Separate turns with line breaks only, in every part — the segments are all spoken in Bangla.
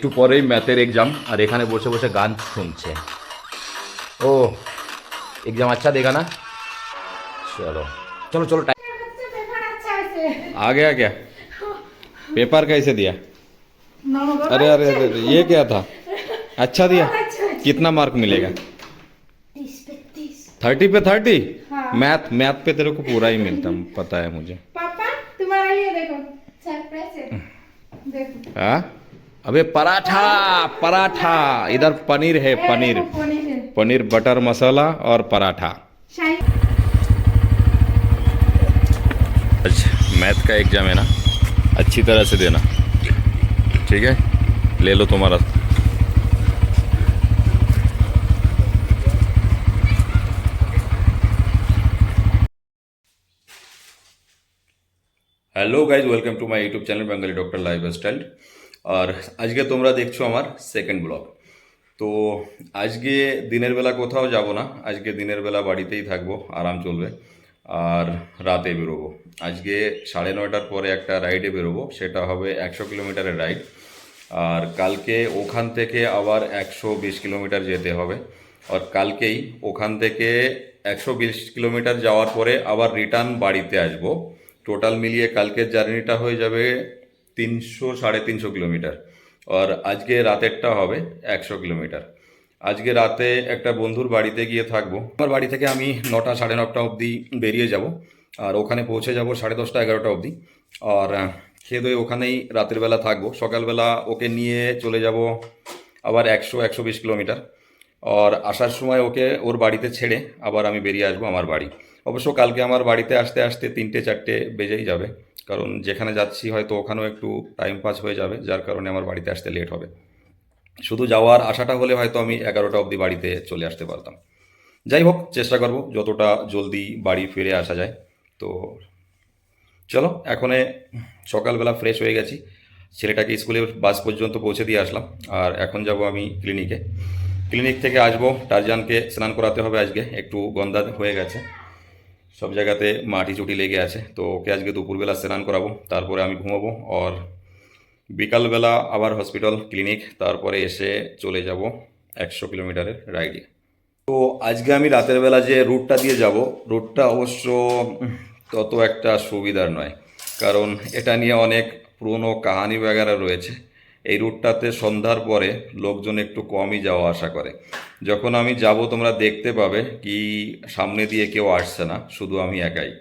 একটু পরেই ম্যাথের এক্সাম আর এখানে বসে বসে গান শুনছে ও एग्जाम अच्छा देगा ना चलो चलो चलो टाइम
बच्चे पेपर अच्छा ऐसे
आ गया क्या पेपर कैसे दिया अरे अरे अरे अरे, ये क्या था अच्छा दिया कितना मार्क मिलेगा
तीस पे तीस
थर्टी पे थर्टी
हाँ।
मैथ मैथ पे तेरे को पूरा ही मिलता पता है मुझे
पापा तुम्हारा ये देखो सरप्राइज है देखो
हाँ अबे पराठा पराठा। इधर पनीर है पनीर।
पनीर
बटर मसाला और पराठा। अच्छा मैथ का एग्ज़ाम है ना? अच्छी तरह से देना। ठीक है? ले लो तुम्हारा। Hello guys welcome to my YouTube channel Bangali doctor lifestyle আর আজকে তোমরা দেখছ আমার সেকেন্ড ব্লগ তো আজকে দিনের বেলা কোথাও যাব না, আজকে দিনের বেলা বাড়িতেই থাকব, আরাম চলবে, আর রাতে বেরোবো। আজকে সাড়ে নয়টার পরে একটা রাইডে বেরোবো, সেটা হবে একশো কিলোমিটারের রাইড আর কালকে ওখান থেকে আবার একশো বিশ কিলোমিটার যেতে হবে। আর কালকেই ওখান থেকে একশো বিশ কিলোমিটার যাওয়ার পরে আবার রিটার্ন বাড়িতে আসব। টোটাল মিলিয়ে কালকের জার্নিটা হয়ে যাবে তিনশো, সাড়ে তিনশো কিলোমিটার। আর আজকে রাতেরটা হবে একশো কিলোমিটার। আজকে রাতে একটা বন্ধুর বাড়িতে গিয়ে থাকব। আমার বাড়ি থেকে আমি নটা, সাড়ে নটা অবধি বেরিয়ে যাব। আর ওখানে পৌঁছে যাব সাড়ে দশটা, এগারোটা অবধি। আর খেয়ে দিয়ে ওখানেই রাতের বেলা থাকব। সকালবেলা ওকে নিয়ে চলে যাব আবার একশো একশো বিশ কিলোমিটার। আর আসার সময় ওকে ওর বাড়িতে ছেড়ে আবার আমি বেরিয়ে আসব আমার বাড়ি। অবশ্য কালকে আমার বাড়িতে আসতে আসতে তিনটে, চারটে বেজেই যাবে। কারণ যেখানে যাচ্ছি হয়তো ওখানেও একটু টাইম পাস হয়ে যাবে, যার কারণে আমার বাড়িতে আসতে লেট হবে। শুধু যাওয়ার আশাটা হলে হয়তো আমি এগারোটা অবধি বাড়িতে চলে আসতে পারতাম। যাই হোক, চেষ্টা করব যতটা জলদি বাড়ি ফিরে আসা যায়। তো চলো, এখনে সকালবেলা ফ্রেশ হয়ে গেছি। ছেলেটাকে স্কুলের বাস পর্যন্ত পৌঁছে দিয়ে আসলাম। আর এখন যাব আমি ক্লিনিকে ক্লিনিক থেকে আসব টারজানকে স্নান করাতে হবে আজকে, একটু গন্ধা হয়ে গেছে। সব জায়গাতে মাটি চুটি লেগে আছে। তো ওকে আজকে দুপুরবেলা স্নান করাবো, তারপরে আমি ঘুমাবো আর বিকালবেলা আবার হসপিটাল ক্লিনিক তারপরে এসে চলে যাব একশো কিলোমিটারের রাইডে তো আজকে আমি রাতের বেলা যে রুটটা দিয়ে যাব রুটটা অবশ্য তত একটা সুবিধার নয়। কারণ এটা নিয়ে অনেক পুরনো কাহানি বাগেরা রয়েছে। এই রুটটাতে সন্ধ্যার পরে লোকজন একটু কমই যাওয়া আসা করে। যখন আমি যাব, তোমরা দেখতে পাবে কি সামনে দিয়ে কেউ আসছে না, শুধু আমি একাই।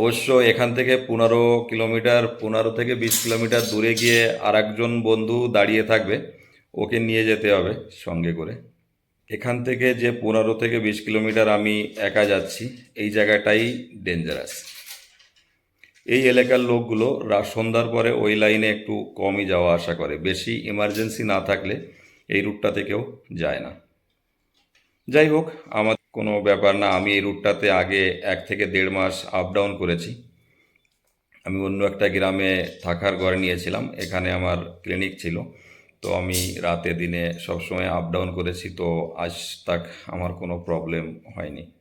অবশ্য এখান থেকে পনেরো কিলোমিটার, পনেরো থেকে বিশ কিলোমিটার দূরে গিয়ে আর বন্ধু দাঁড়িয়ে থাকবে, ওকে নিয়ে যেতে হবে সঙ্গে করে। এখান থেকে যে পনেরো থেকে বিশ কিলোমিটার আমি একা যাচ্ছি, এই জায়গাটাই ডেঞ্জারাস এই এলাকার লোকগুলো রা- সন্ধ্যার পরে ওই লাইনে একটু কমই যাওয়া আসা করে। বেশি ইমার্জেন্সি না থাকলে এই রুটটা থেকেও যায় না। যাই হোক, আমার কোনো ব্যাপার না, আমি এই রুটটাতে আগে এক থেকে দেড় মাস আপ ডাউন করেছি। আমি অন্য একটা গ্রামে থাকার ঘরে নিয়েছিলাম, এখানে আমার ক্লিনিক ছিল। তো আমি রাতে দিনে সবসময় আপ ডাউন করেছি, তো আজ তাক আমার কোনো প্রবলেম হয়নি।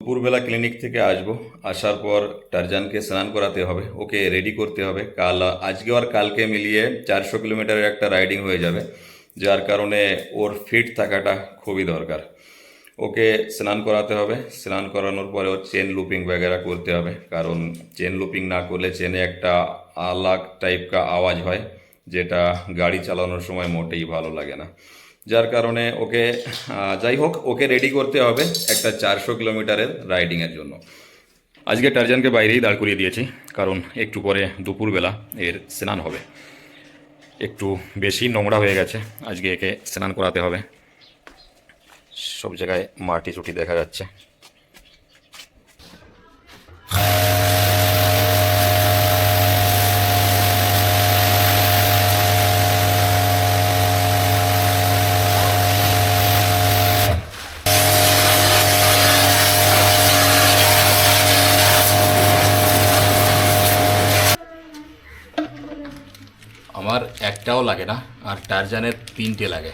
দুপুরবেলা ক্লিনিক থেকে আসবো আসার পর টারজানকে স্নান করাতে হবে ওকে রেডি করতে হবে কাল আজকে আর কালকে মিলিয়ে চারশো কিলোমিটারের একটা রাইডিং হয়ে যাবে যার কারণে ওর ফিট থাকাটা খুবই দরকার ওকে স্নান করাতে হবে স্নান করানোর পরে ওর চেন লুপিং वगैरह করতে হবে কারণ চেন লুপিং না করলে চেনে একটা আলাগ টাইপ কা আওয়াজ হয় যেটা গাড়ি চালানোর সময় মোটেই ভালো লাগে না যার কারণে ওকে যাই হোক, ওকে রেডি করতে হবে একটা চারশো কিলোমিটারের রাইডিংয়ের জন্য। আজকে টার্জানকে বাইরেই দাঁড় করিয়ে দিয়েছি, কারণ একটু পরে দুপুরবেলা এর স্নান হবে। একটু বেশি নোংরা হয়ে গেছে, আজকে একে স্নান করাতে হবে। সব জায়গায় মাটি চুটি দেখা যাচ্ছে। একটাও লাগে না, আর টারজানের তিনটে লাগে।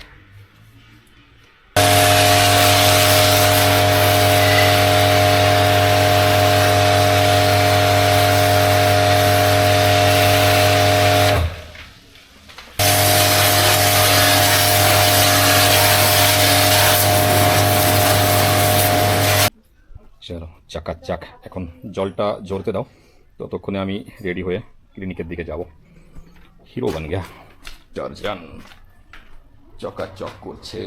চলো চাকাচাক এখন জলটা জড়তে দাও, ততক্ষণে আমি রেডি হয়ে ক্লিনিকের দিকে যাব। হিরো বান গিয়া টারজান চকাচক করছে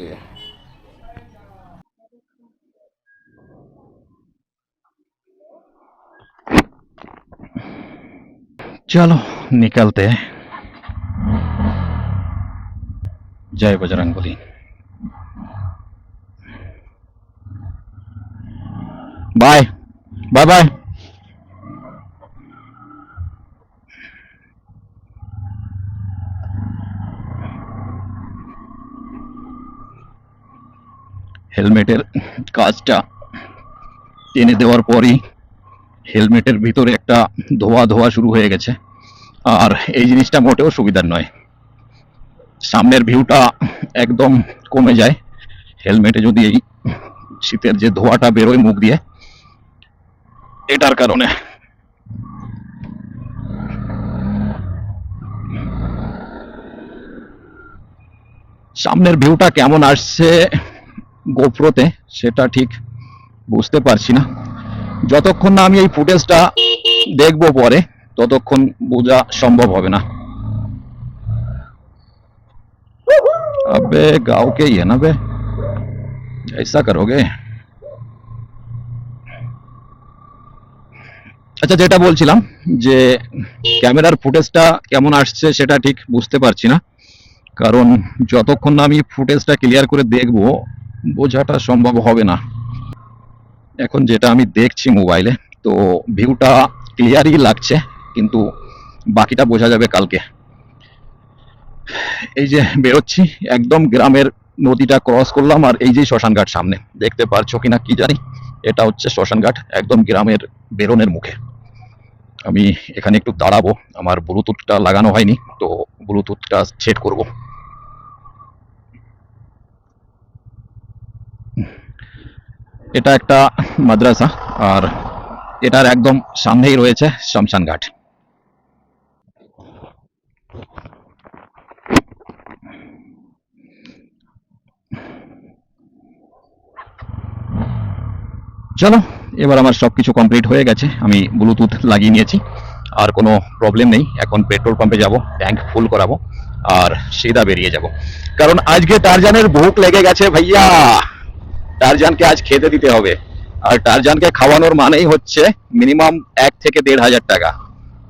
चलो निकलते हैं जय Bajrang Bali bye bye bye হেলমেটের কাজটা টেনে দেওয়ার পরই হেলমেটের ভিতরে একটা ধোয়া ধোয়া শুরু হয়ে গেছে। আর এই জিনিসটা মোটেও সুবিধার নয়। সামনের ভিউটা একদম কমে যায়। হেলমেটে যদি এই শীতের যে ধোঁয়াটা বেরোয় মুখ দিয়ে, এটার কারণে। সামনের ভিউটা কেমন আসছে? গোপ্রোতে সেটা ঠিক বুঝতে পারছি না যতক্ষণ না আমি এই ফুটেজটা দেখবো পরে ততক্ষণ বোঝা সম্ভব হবে না अबे गांव के ही है ना बे ऐसा करोगे আচ্ছা যেটা বলছিলাম যে ক্যামেরার ফুটেজটা কেমন আসছে সেটা ঠিক বুঝতে পারছি না কারণ যতক্ষণ না আমি ফুটেজটা ক্লিয়ার করে দেখব বোঝাটা সম্ভব হবে না। এখন যেটা আমি দেখছি মোবাইলে, তো ভিউটা ক্লিয়ারই লাগছে, কিন্তু বাকিটা বোঝা যাবে কালকে। এই যে বেরোচ্ছি, একদম গ্রামের নদীটা ক্রস করলাম, আর এই যে শ্মশানঘাট সামনে। দেখতে পারছ কিনা কি জানি? এটা হচ্ছে শ্মশানঘাট একদম গ্রামের বেরোনের মুখে। আমি এখানে একটু দাঁড়াবো, আমার ব্লুটুথটা লাগানো হয়নি, তো ব্লুটুথটা সেট করব। এটা একটা মাদ্রাসা আর এটার একদম সামনেই রয়েছে শ্মশান ঘাট। চলো, এবার আমার সবকিছু কমপ্লিট হয়ে গেছে। আমি ব্লুটুথ লাগিয়ে নিয়েছি। আর কোনো প্রবলেম নেই। এখন পেট্রোল পাম্পে যাব ট্যাঙ্ক ফুল করাবো, আর সিধা বেরিয়ে যাব। কারণ আজকে টারজানের ভুক লেগে গেছে ভাইয়া। টারজানকে আজ খেতে দিতে হবে আর টারজানকে খাওয়ানোর মানেই হচ্ছে মিনিমাম এক থেকে দেড় হাজার টাকা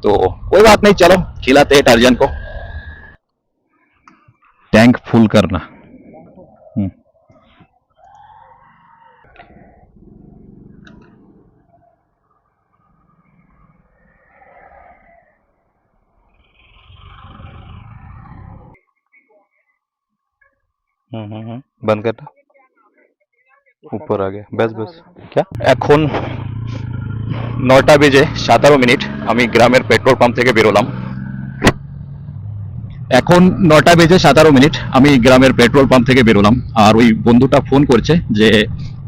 তো कोई बात नहीं चलो खिलाते हैं टारजान को टैंक फुल करना हम्म
हम्म हम्म हम्म। बंद करना উপর আগে। ব্যাস কে
এখন নটা বেজে সাতারো মিনিট। আমি গ্রামের পেট্রোল পাম্প থেকে বেরোলাম। এখন নটা বেজে সাতারো মিনিট। আমি গ্রামের পেট্রোল পাম্প থেকে বেরোলাম। আর ওই বন্ধুটা ফোন করছে যে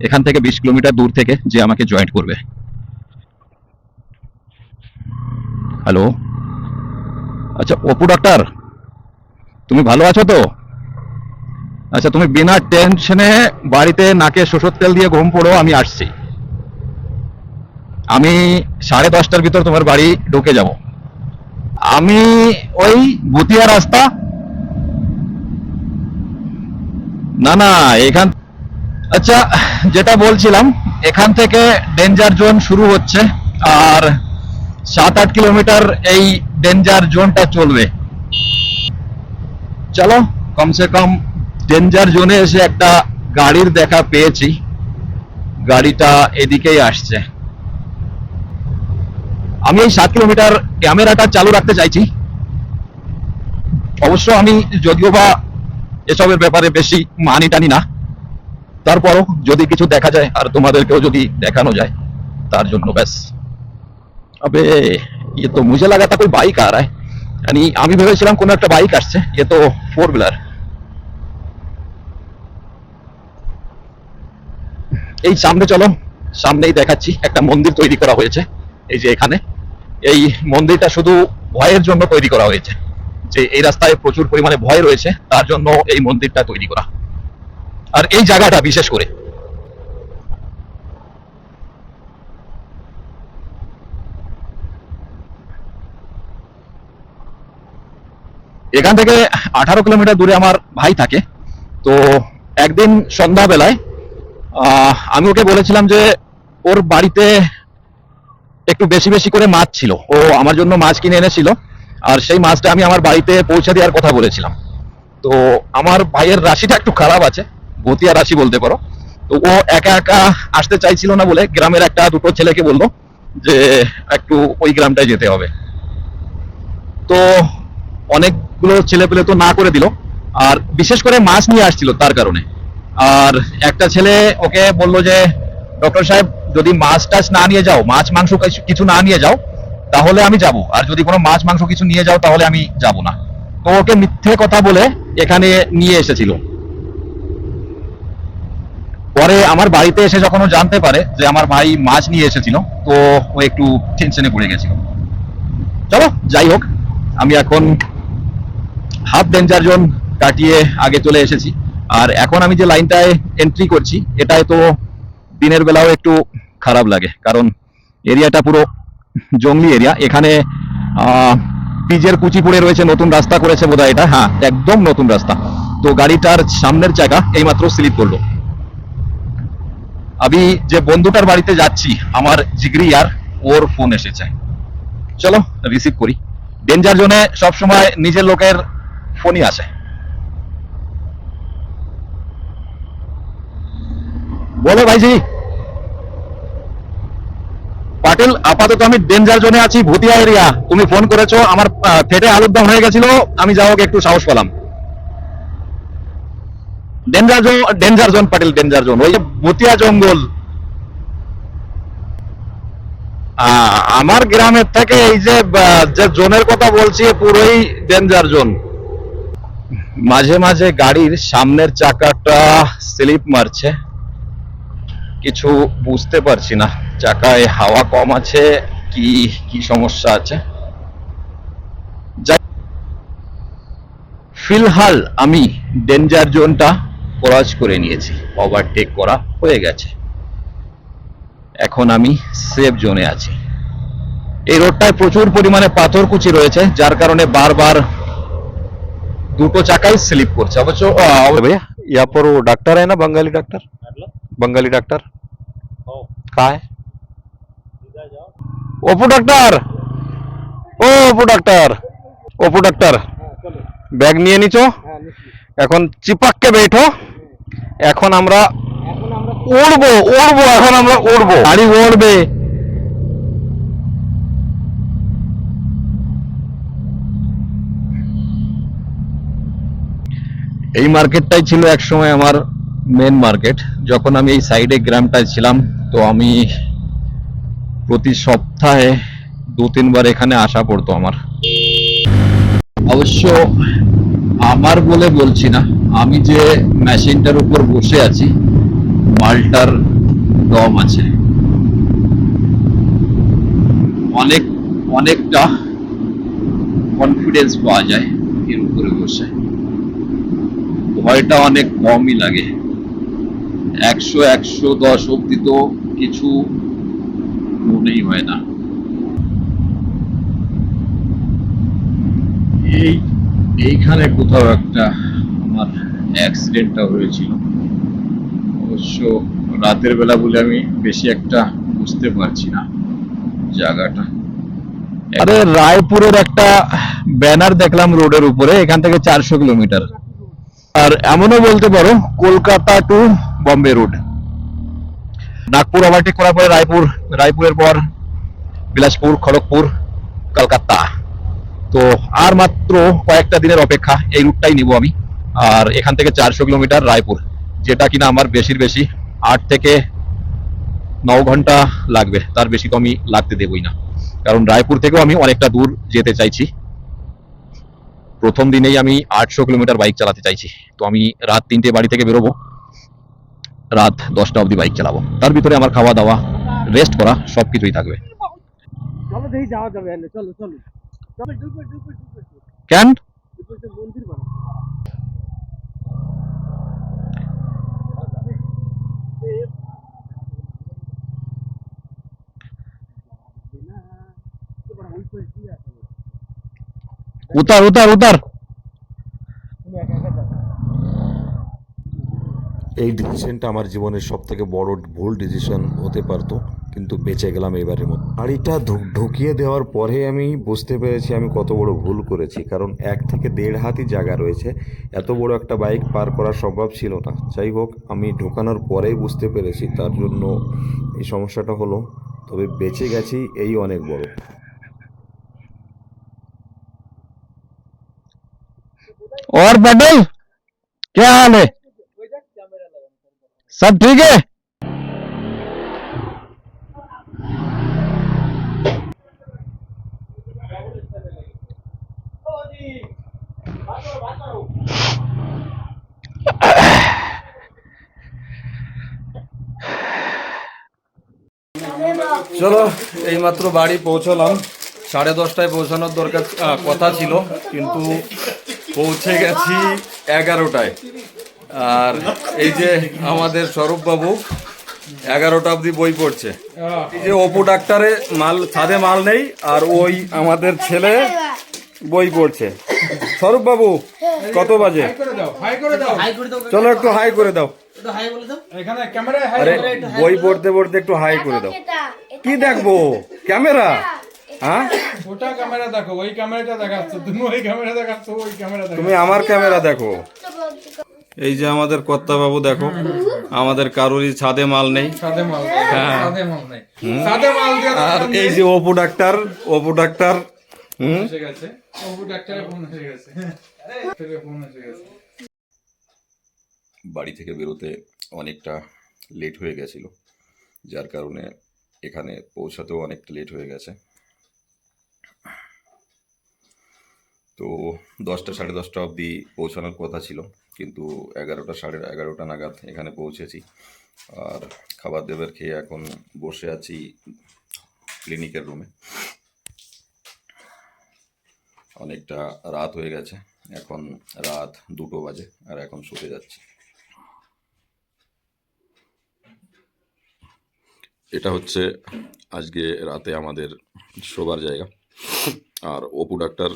এখান থেকে বিশ কিলোমিটার দূর থেকে যে আমাকে জয়েন্ট করবে। হ্যালো? আচ্ছা অপু ডাক্তার তুমি ভালো আছো তো? আচ্ছা তুমি বিনা টেনশনে বাড়িতে নাকে সরষের তেল দিয়ে ঘুম পড়ো, আমি আসছি। আমি সাড়ে দশটার ভিতর তোমার বাড়ি ঢুকে যাব। আমি ওই ভুতিয়া রাস্তা। না না, এখান আচ্ছা যেটা বলছিলাম, এখান থেকে ডেঞ্জার জোন শুরু হচ্ছে, আর সাত আট কিলোমিটার এই ডেঞ্জার জোনটা চলবে। চলো, কমসে কম ডেঞ্জার জোনে এসে একটা গাড়ির দেখা পেয়েছি। গাড়িটা এদিকেই আসছে। আমি এই সাত কিলোমিটার ক্যামেরাটা চালু রাখতে চাইছি। অবশ্য আমি যদিও বা এসবের ব্যাপারে বেশি মানি টানি না। তারপরও যদি কিছু দেখা যায়, আর তোমাদেরকেও যদি দেখানো যায়, তার জন্য ব্যাস। তবে ইয়ে তো মুঝে লাগাতা কোই বাইক আর আমি ভেবেছিলাম কোনো একটা বাইক আসছে। এ তো ফোর হুইলার এই সামনে চলো, সামনেই দেখাচ্ছি একটা মন্দির তৈরি করা হয়েছে, এই যে এখানে। এই মন্দিরটা শুধু ভয়ের জন্য তৈরি করা হয়েছে, যে এই রাস্তায় প্রচুর পরিমাণে ভয় রয়েছে, তার জন্য এই মন্দিরটা তৈরি করা। আর এই জায়গাটা বিশেষ করে। এখান থেকে আঠারো কিলোমিটার দূরে আমার ভাই থাকে, তো একদিন সন্ধ্যাবেলায় আমি ওকে বলেছিলাম যে ওর বাড়িতে একটু বেশি বেশি করে মাছ ছিল। ও আমার জন্য মাছ কিনে এনেছিল। আর সেই মাছটা আমি আমার বাড়িতে পৌঁছে দেওয়ার কথা বলেছিলাম। তো আমার ভাইয়ের রাশিটা একটু খারাপ আছে ভতিয়া রাশি বলতে পারো। তো ও একা একা আসতে চাইছিল না বলে গ্রামের একটা দুটো ছেলেকে বলল যে একটু ওই গ্রামটায় যেতে হবে। তো অনেকগুলো ছেলে পেলে তো না করে দিল। আর বিশেষ করে মাছ নিয়ে আসছিল তার কারণে। আর একটা ছেলে ওকে বলল যে, ডক্টর সাহেব, যদি মাছ টাছ না নিয়ে যাও, মাছ, মাংস কিছু- না নিয়ে যাও, তাহলে আমি যাব। আর যদি কোনো মাছ, মাংস কিছু নিয়ে যাও, তাহলে আমি যাব না। তো ওকে মিথ্যে কথা বলে এখানে নিয়ে এসেছিল। পরে আমার বাড়িতে এসে যখন ও জানতে পারে যে আমার ভাই মাছ নিয়ে এসেছিল, তো ও একটু টেনশনে পড়ে গেছিল। চলো, যাই হোক, আমি এখন হাফ ডেঞ্জার জোন কাটিয়ে আগে চলে এসেছি। আর এখন আমি যে লাইনটায় এন্ট্রি করছি, এটায় তো দিনের বেলাও একটু খারাপ লাগে, কারণ এরিয়াটা পুরো জঙ্গলি এরিয়া। এখানে পিজের কুচি পড়ে রয়েছে, নতুন রাস্তা করেছে বোধহয় এটা। হ্যাঁ একদম নতুন রাস্তা। তো গাড়িটার সামনের চাকা এইমাত্র স্লিপ করল। আমি যে বন্ধুটার বাড়িতে যাচ্ছি, আমার জিগরি আর ওর ফোন এসেছে। চলো রিসিভ করি। ডেঞ্জার জোনে সবসময় নিজের লোকের ফোনই আসে। বলো ভাইজি। পাটিল, আপাতত আমি ডেঞ্জার জোনে আছি, ভুতিয়া এরিয়া তুমি ফোন করেছ, আমার ফেটে আলুর দম হয়ে গেছিল, আমি যাও একটু সাহস পেলাম। Danger zone danger zone Patil danger zone ওই যে ভুতিয়া জঙ্গল। আমার গ্রামের থেকে এই যে যে জোনের কথা বলছি, পুরোই ডেঞ্জার জোন মাঝে মাঝে গাড়ির সামনের চাকাটা স্লিপ মারছে। কিছু বুঝতে পারছি না চাকায় হাওয়া কম আছে কি কি সমস্যা আছে যাই ফিলহাল আমি ডেঞ্জার জোনটা ক্রস করে নিয়েছি ওভারটেক করা হয়ে গেছে এখন আমি সেফ জোনে আছি এই রোডটায় প্রচুর পরিমাণে পাথরকুচি রয়েছে যার কারণে বারবার দুটো চাকাই স্লিপ করছে অবশ্য আহ,
भैया यहाँ पर वो डॉक्टर है ना बंगाली डॉक्टर बंगाली डॉक्टर कहाँ है ओपू डॉक्टर ও অপু ডাক্তার অপু ডাক্তার ব্যাগ নিয়ে নিছো এখন চিপাককে বেঠো এখন আমরা উড়বো উড়বো এখন আমরা উড়বো গাড়ি উড়বে
এই মার্কেটটাই ছিল একসময় আমার মেন মার্কেট যখন আমি এই সাইডে গ্রামটায় ছিলাম, তো আমি প্রতি সপ্তাহে দু তিনবার এখানে আসা পড়তো আমার। অবশ্য আমার বলে বলছি না, আমি যে মেশিনটার উপর বসে আছি, মালটার দম আছে। অনেক, অনেকটা কনফিডেন্স পাওয়া যায় এর উপরে বসে। ভয়টা অনেক কমই লাগে। একশো একশো দশ অব্দি তো কিছু মনেই হয় না। এই, এইখানে কোথাও একটা আমার অ্যাক্সিডেন্টটা হয়েছিল। অবশ্য রাতের বেলা বলে আমি বেশি একটা বুঝতে পারছি না জায়গাটা। আরে, রায়পুরের একটা ব্যানার দেখলাম রোডের উপরে, এখান থেকে চারশো কিলোমিটার। আর এমনও বলতে পারো, Kolkata to Bombay road Nagpur overtake করার পরে রায়পুর রায়পুরের পর বিলাসপুর খড়গপুর কলকাতা তো আর মাত্র কয়েকটা দিনের অপেক্ষা এই রুটটাই নিব আমি আর এখান থেকে চারশো কিলোমিটার রায়পুর যেটা কিনা আমার বেশির বেশি আট থেকে ন ঘণ্টা লাগবে তার বেশি তো আমি লাগতে দেবই না কারণ রায়পুর থেকেও আমি অনেকটা দূর যেতে চাইছি। প্রথম দিনেই আমি আটশো কিলোমিটার বাইক চালাতে চাইছি। তো আমি রাত তিনটে বাড়ি থেকে বেরোবো। রাত দশটা অবধি বাইক চালাবো। তার ভিতরে আমার খাওয়া দাওয়া রেস্ট করা থাকবে।
ঢুকবে ঢুকবে ঢুকবে
কেন? উতার উতার উতার।
এই ডিসিশনটা আমার জীবনের সব থেকে বড় ভুল ডিসিশন হতে পারতো কিন্তু বেঁচে গেলাম এবারের মতো গাড়িটা ঢু- ঢুকিয়ে দেওয়ার পরে আমি বুঝতে পেরেছি আমি কত বড় ভুল করেছি কারণ এক থেকে দেড় হাতই জায়গা রয়েছে এত বড় একটা বাইক পার করা সম্ভব ছিল না যাই হোক আমি ঢোকানোর পরেই বুঝতে পেরেছি তার জন্য এই সমস্যাটা হলো তবে বেঁচে গেছি এই অনেক বড়
और पटेल क्या हाल है सब ठीक है
চলো এইমাত্র বাড়ি পৌঁছলাম সাড়ে দশটায় পৌঁছানোর দরকার আহ, কথা ছিল কিন্তু পৌঁছে গেছি এগারোটায় আর এই যে আমাদের স্বরূপবাবু এগারোটা অবধি বই পড়ছে। এই যে অপু ডাক্তারে মাল ছাদে মাল নেই আর ওই আমাদের ছেলে বই পড়ছে। স্বরূপবাবু কত বাজে? চলো একটু হাই করে দাও।
এখানে ক্যামেরায় হাই
আরে বই পড়তে পড়তে একটু হাই করে দাও। কি দেখব? ক্যামেরা? হ্যাঁ?
ওটা ক্যামেরা দেখো ওই ক্যামেরাটা দেখাচ্ছ। তুমি ওই ক্যামেরা দেখাচ্ছ ওই ক্যামেরা দেখো
তুমি আমার ক্যামেরা দেখো। এই যে আমাদের কর্তা বাবু দেখো আমাদের কারোরই ছাদে মাল নেই।
সাদে মাল সাদে মাল নাই। সাদে মাল দিয়ে
আর এই যে অপু ডাক্তার অপু ডাক্তার হুম?
এসে গেছে। অপু ডাক্তারের ফোন এসে গেছে। থেকে ফোন এসে গেছে।
বাড়ি থেকে বেরোতে অনেকটা লেট হয়ে গেছিল যার কারণে এখানে পৌঁছাতেও অনেকটা লেট হয়ে গেছে। তো দশটা সাড়ে দশটা অবধি পৌঁছানোর কথা ছিল। কিন্তু এগারোটা, সাড়ে এগারোটা নাগাদ এখানে পৌঁছেছি। আর খাবার দাবার খেয়ে এখন বসে আছি ক্লিনিকের রুমে। অনেকটা রাত হয়ে গেছে, এখন রাত দুটো বাজে আর এখন শুতে যাচ্ছি। এটা হচ্ছে আজকে রাতে আমাদের শোবার জায়গা। আর অপু ডাক্তার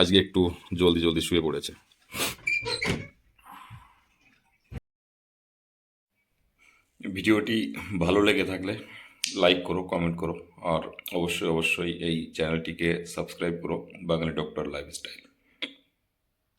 আজকে একটু জলদি জলদি শুয়ে পড়েছে। ভিডিওটি ভালো লেগে থাকলে লাইক করো কমেন্ট করো, আর অবশ্যই অবশ্যই এই চ্যানেলটিকে সাবস্ক্রাইব করো, বাঙালি ডক্টর লাইফস্টাইল।